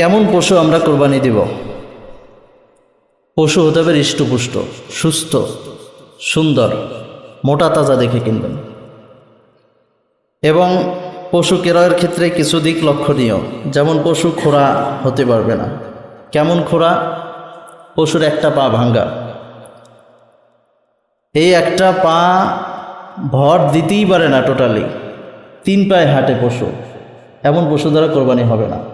কেমন পশু আমরা কোরবানি দিব? পশু হতে হবে হৃষ্টপুষ্ট, সুস্থ, সুন্দর, মোটা তাজা দেখে কিনবেন। এবং পশু ক্রয়ের ক্ষেত্রে কিছু দিক লক্ষণীয়, যেমন পশু খোড়া হতে পারবে না। কেমন খোড়া? পশুর একটা পা ভাঙ্গা। এই একটা পা ভর দিতেই পারে না টোটালি তিন পায়ে হাঁটে পশু। এমন পশু দ্বারা কোরবানি হবে না।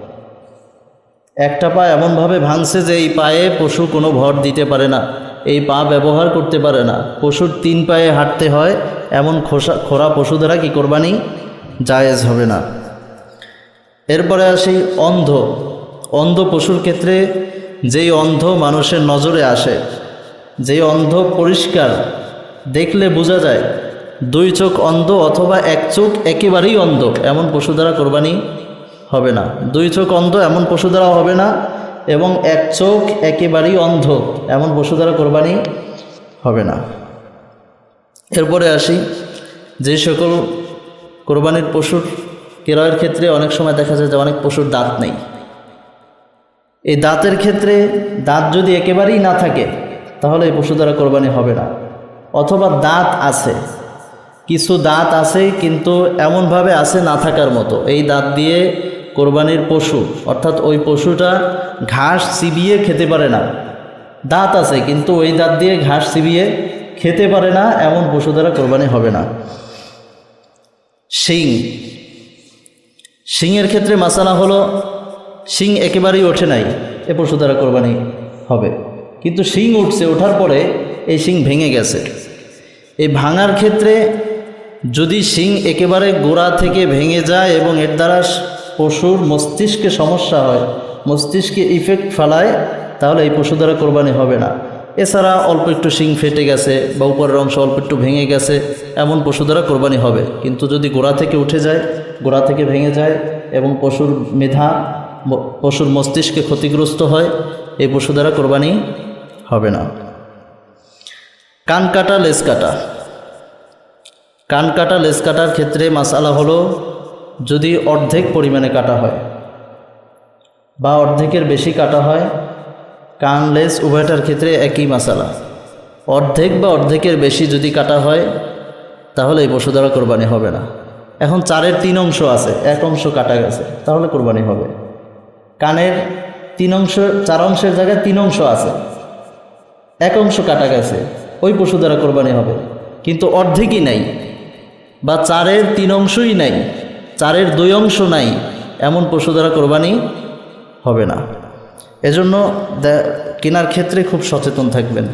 একটা পা এমনভাবে ভাঙছে যে এই পায়ে পশু কোনো ভর দিতে পারে না, এই পা ব্যবহার করতে পারে না। পশুর তিন পায়ে হাঁটতে হয়, এমন খোসা খোরা পশু দ্বারা কি কোরবানি জায়েজ হবে না? এরপরে আসি অন্ধ। অন্ধ পশুর ক্ষেত্রে যেই অন্ধ মানুষের নজরে আসে, যেই অন্ধ পরিষ্কার, দেখলে বোঝা যায়, দুই চোখ অন্ধ অথবা এক চোখ একেবারেই অন্ধ, এমন পশু দ্বারা কোরবানি হবে না। দুই চোখ অন্ধ, এমন পশু দ্বারা হবে না, এবং এক চোখ একেবারেই অন্ধ, এমন পশু দ্বারা কোরবানি হবে না। এরপরে আসি, যে সকল কোরবানির পশুর ক্রয়ের ক্ষেত্রে অনেক সময় দেখা যায় যে অনেক পশুর দাঁত নেই। এই দাঁতের ক্ষেত্রে দাঁত যদি একেবারেই না থাকে, তাহলে এই পশু দ্বারা কোরবানি হবে না। অথবা দাঁত আছে, কিছু দাঁত আছে, কিন্তু এমনভাবে আছে না থাকার মতো। এই দাঁত দিয়ে কোরবানির পশু, অর্থাৎ ওই পশুটা ঘাস চিবিয়ে খেতে পারে না। দাঁত আছে, কিন্তু ওই দাঁত দিয়ে ঘাস চিবিয়ে খেতে পারে না, এমন পশু দ্বারা কোরবানি হবে না। শিং। শিংয়ের ক্ষেত্রে মাসালা হলো, শিং একেবারেই ওঠে নাই, এ পশু দ্বারা কোরবানি হবে। কিন্তু শিং উঠছে, ওঠার পরে এই শিং ভেঙে গেছে। এই ভাঙার ক্ষেত্রে যদি শিং একেবারে গোড়া থেকে ভেঙে যায় এবং এর দ্বারা পশুর মস্তিষ্কে সমস্যা হয়, মস্তিষ্কে ইফেক্ট ফেলায়, তাহলে এই পশু দ্বারা কোরবানি হবে না। এছাড়া অল্প একটু শিং ফেটে গেছে বা উপরের অংশ অল্প একটু ভেঙে গেছে, এমন পশু দ্বারা কোরবানি হবে। কিন্তু যদি গোড়া থেকে উঠে যায়, গোড়া থেকে ভেঙে যায় এবং পশুর মেধা পশুর মস্তিষ্কে ক্ষতিগ্রস্ত হয়, এই পশু দ্বারা কোরবানি হবে না। কান কাটা, লেজ কাটা। কান কাটা, লেজ কাটার ক্ষেত্রে মাসালা হলো যদি অর্ধেক পরিমাণে কাটা হয় বা অর্ধেকের বেশি কাটা হয়, কান, লেজ, উভয়টার ক্ষেত্রে একই মাসালা। অর্ধেক বা অর্ধেকের বেশি যদি কাটা হয়, তাহলে এই পশু দ্বারা কোরবানি হবে না। এখন চারের তিন অংশ আছে, এক অংশ কাটা গেছে, তাহলে কোরবানি হবে। কানের তিন অংশ, চার অংশের জায়গায় তিন অংশ আছে, এক অংশ কাটা গেছে, ওই পশু দ্বারা কোরবানি হবে। কিন্তু অর্ধেকই নাই, বা চারের তিন অংশই নাই চারের দুই অংশ নাই, এমন পশু দ্বারা কোরবানি হবে না। এজন্য কেনার ক্ষেত্রে খুব সচেতন থাকবেন।